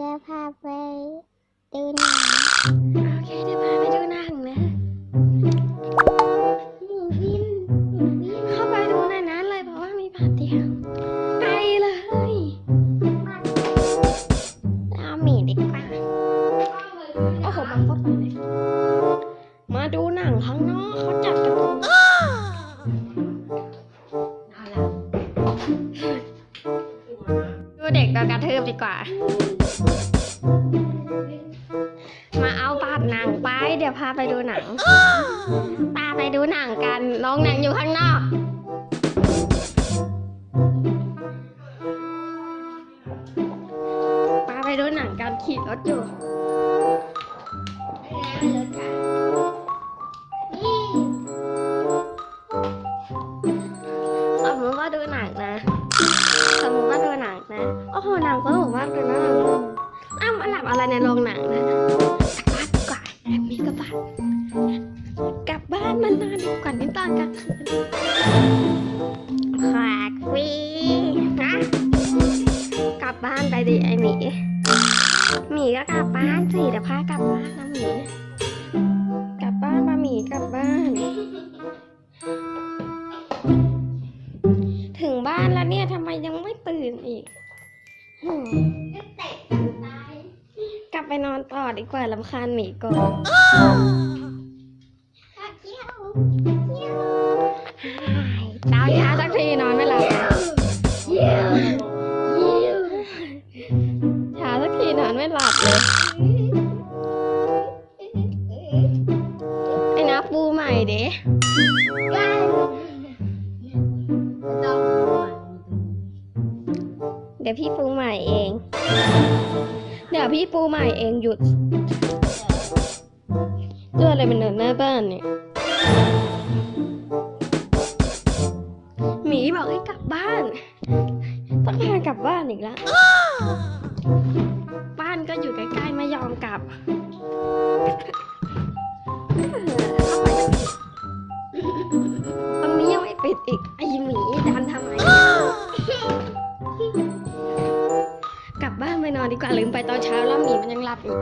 จะพาไปดูหนังโอเคเดี๋ยวพาไปดูหนังนะหมูวินหมูวินเข้าไปดูในนั้นเลยเพราะว่ามีบัตรเดียวไปเลยเอาหมีดีกว่าโอ้โหบังคับไปเลยมาดูหนังข้างนอกเขาจัดกันตรงนี้ดูเด็กโดนกระทืบดีกว่า มาเอาบัตรหนังไป เดี๋ยวพาไปดูหนังพาไปดูหนังกัน น้องหนังอยู่ข้างนอกพาไปดูหนังกันขี่รถอยู่สมมติว่าดูหนังนะ สมมติว่าดูหนังนะ โอ้โห หนังสนุก ในโรงหนังนะกลับบ้านดีกว่าแอบมีกระบะกลับบ้านมานอนดีกว่านี่ตอนกลางคืนขวากวีนะกลับบ้านไปดิไอหมีหมีก็กลับบ้านสิเดี๋ยวพากลับบ้านนะหมีกลับบ้านมาหมีกลับบ้าน ถึงบ้านแล้วเนี่ยทำไมยังไม่ตื่นอีก กว่าลำคาญหมีก่อน เดี๋ยวพี่ปูใหม่เองหยุดเรื่องอะไรเป็นเดินหน้าบ้านเนี่ยหมีบอกให้กลับบ้าน ต้องพากลับบ้านอีกแล้ว บ้านก็อยู่ใกล้ๆไม่ยอมกลับ ลืมไปตอนเช้าแล้วหมีมันยังหลับอยู่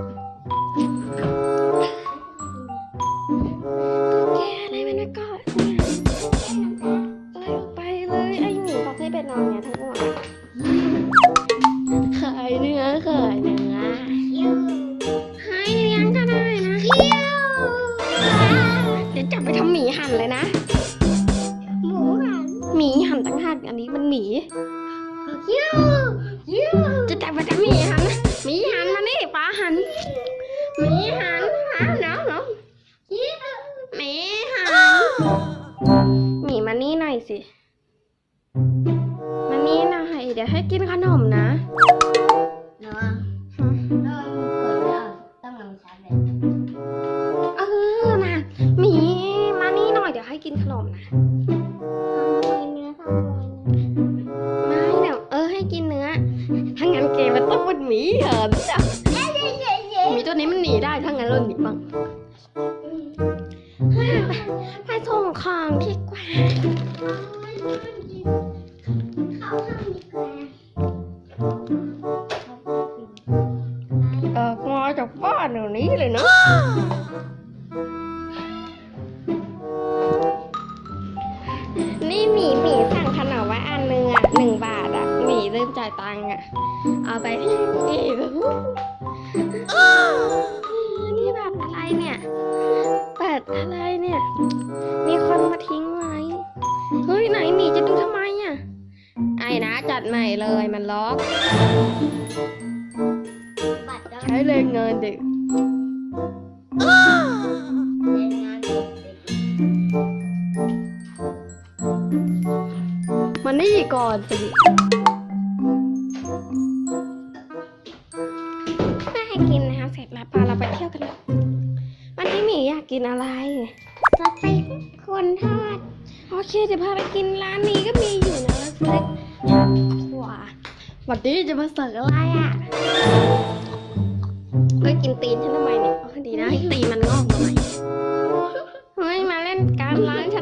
ตุ๊กแกอะไรมันไม่กอดเนี่ยปล่อยออกไปเลย ไอหมีบอกให้ไปนอนเนี่ยทั้งวันขายเนื้อขายเนื้อเที่ยวให้เลี้ยงก็ได้นะเที่ยวเดี๋ยวจับไปทำหมีหั่นเลยนะหมูหันหมีหั่นตั้งหากอันนี้มันหมีเที่ยวเที่ยว จะจับไปทำหมีหันหมีหันมานี่ป้าหันหมีหันหันเนาะเนาะหมีหันหมีมานี่หน่อยสิมานี่หน่อยเดี๋ยวให้กินขนมนะ เขาห้ามดีกว่าเออมาจากบ้านเดี๋ยวนี้เลยเนาะนี่หมีหมีสั่งขนมไว้อันหนึงอะหนึ่งบาทอะหมีลืมจ่ายตังค์อะ เอาไปให้อีนี่แบบอะไรเนี่ยเปิดอะไรเนี่ย นะจัดใหม่เลยมันล็อกบัตรใช้แรงงานเด็กเรียนงานเด็กมันนี่ก่อนสิแม่ให้กินนะคะเสร็จแล้วปาเราไปเที่ยวกันเลยวันนี้หมีอยากกินอะไรสเต็กคนทอด โอเคเดี๋ยวพาไปกินร้านนี้ก็มีอยู่นะสเต็กชาข วาวันนี้จะมาเสิร์ฟอะไรอะเฮ้ยกินตีนฉันทำไมเนี่ยอ๋อดีนะให้ตีนมันงอกมาใหม่เฮ้ยมาเล่นกลางร้านฉัน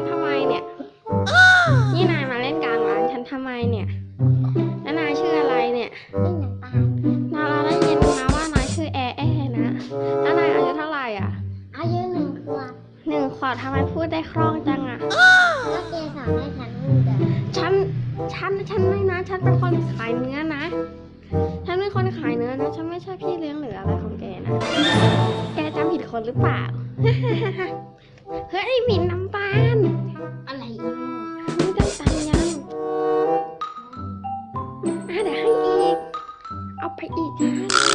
พี่เลี้ยงหรืออะไรของแกนะ แกจำผิดคนหรือเปล่า เฮ้ยหมิ่นน้ำตาลอะไรอีกไม่ได้ตังค์ยังอะเดี๋ยวให้อีก เอาไปอีกนะ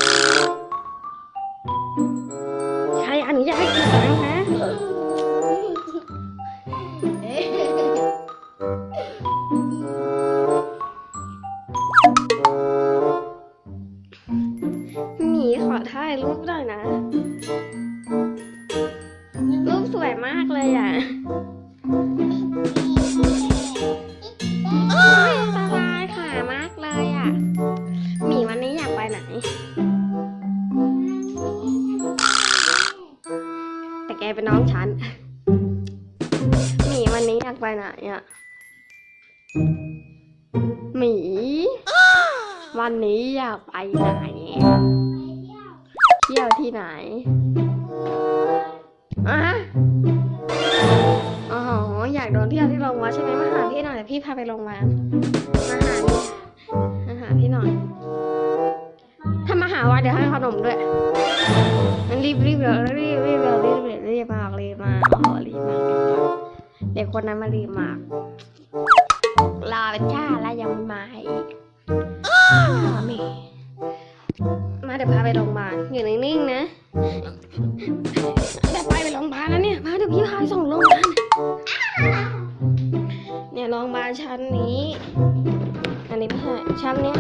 องฉันหมีวันนี้อยากไปไหนอะหมี วันนี้อยากไปไหน เที่ยวที่ไหนอะอ๋ออยากโดนเที่ยวที่โรงวัดใช่ไหมมาหาพี่หน่อยเดี๋ยวพี่พาไปโรงพยาบาลมาหามาหาพี่หน่อย ถ้ามาหาวัดเดี๋ยวให้ขนมด้วยมันรีบรีบเดี๋ยวรีบรีบเดี๋ยวรีบ เด็กคนนั้นมารีมากรอเป็นชาแล้วยังไม่มาอีกม่มาเดี๋ยวพาไปโรงพยาบาลอยู่นิ่งๆนะเดี๋ยวไปไปโรงพยาบาลแล้วเนี่ยมาเดี๋ยวพี่พาไปส่งโรงพยาบาลเนี่ยโรงพยาบาลชั้นนี้ อันนี้ไม่ใช่ชั้นเนี้ย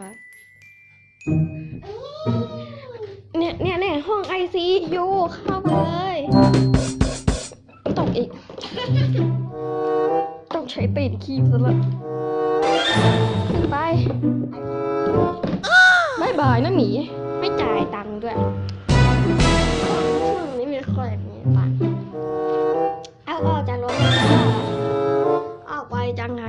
ไปเข้าโรงพยาบาลเนี่ยเนี่ยเนี่ยห้องไอซียูเข้าไปเลยตกอีก ต้องใช้ตีนคีบซะละขึ้นไปบายบายนะหมี ไม่จ่ายตังค์ด้วยช่วงนี้มีใครมีตังค์เอาออกจากโรงพยาบาลเอออกไปจังไง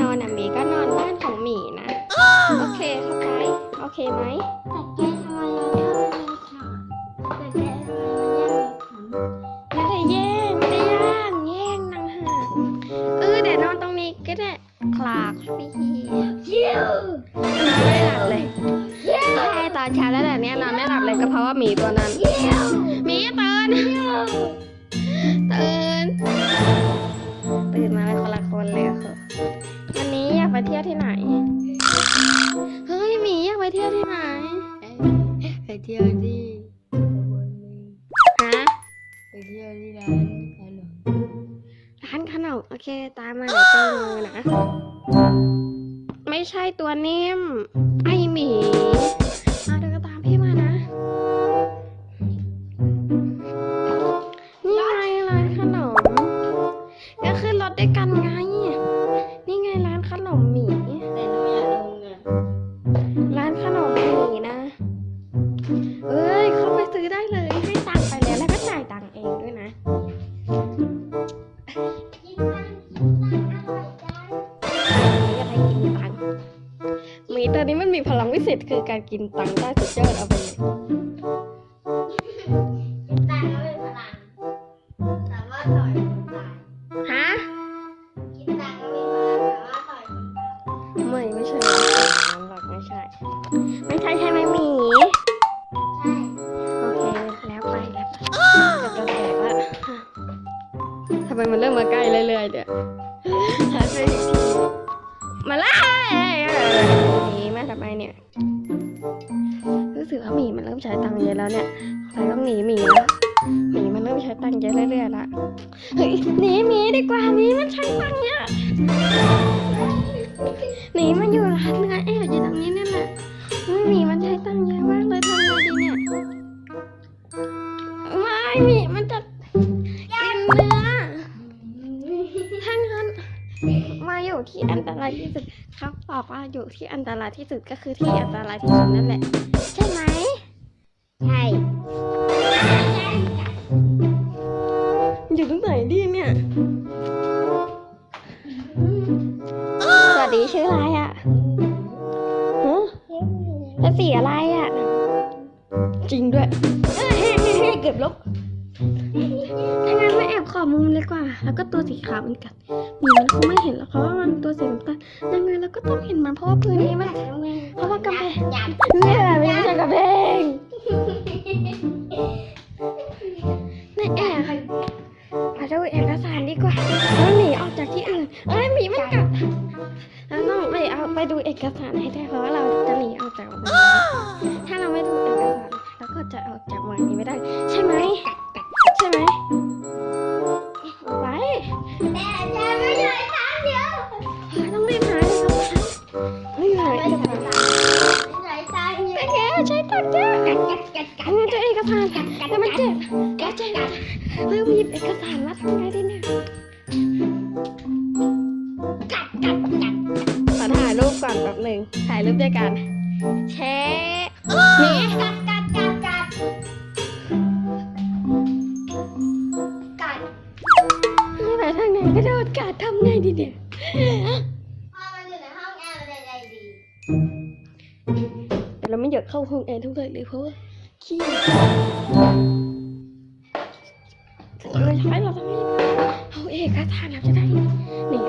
นอนอะหมีก็นอนบ้านของหมีนะ โอเคเข้าใจโอเคไหมแต่แกทำไมเราเล่าไม่ฉาแต่แกทำไมมันยังมีขนไม่ได้แย่งไม่ได้ย่างแย่งนางหากเออเดี๋ยวนอนตรงนี้ก็ได้คลากพี่ยิ้วไม่หลับเลยใช่ตอนเช้าแล้วแต่เนี้ยนอนไม่หลับเลยก็เพราะว่าหมีตัวนั้นหมีตื่นตื่นตื่นมาเป็นคนละคนเลย วันนี้อยากไปเที่ยวที่ไหน เฮ้ยหมีอยากไปเที่ยวที่ไหน ไปเที่ยวที่ฮะ ไปเที่ยวที่ร้านขนมร้านขนมโอเค ตามมาเดี๋ยวเจอมือนะ ไม่ใช่ตัวนิ่มไอหมี คือการกินตังได้สุเจอร์เอาไปเลยแต่ก็เป็นพลังแต่ว่าต่อยคนตายฮะกินตังก็มีพลังแต่ว่าต่อยคนตายไม่ไม่ใช่ไม่ใช่ไม่ใช่ไม่ใช่ เฮ้ยหนีหมีดีกว่าหมีมันใช้ตังค์เยหนีมาอยู่ร้านเนื้อแอบอยู่ตรงนี้นั่นแหละหมีมันใช้ตังค์เยอะมากเลยทำไงดีเนี่ยไม่หมีมันจะกินเนื้อท่านครับมาอยู่ที่อันตรายที่สุดเขาบอกว่าอยู่ที่อันตรายที่สุดก็คือที่อันตรายที่สุดนั่นแหละ ก็ตัวสีขาวมันกัดหมีมันคงไม่เห็นหรอกเพราะว่ามันตัวสีน้ำตาลยังไงเราก็ต้องเห็นมันเพราะว่าพื้นนี้มันเพราะว่ากำแพงยัดเนี่ยไม่ใช่กระเพง แชแกดกักดัดไงก็โดนกทำไงดีดีพอมัอยู่ในห้องแอร์มันใจดีต่เราไม่อยากเข้าห้องแอร์ทุกเลยเลยเพราะว่าขี้เราใช้เราต้องเอาเอกสารเราจะได้นี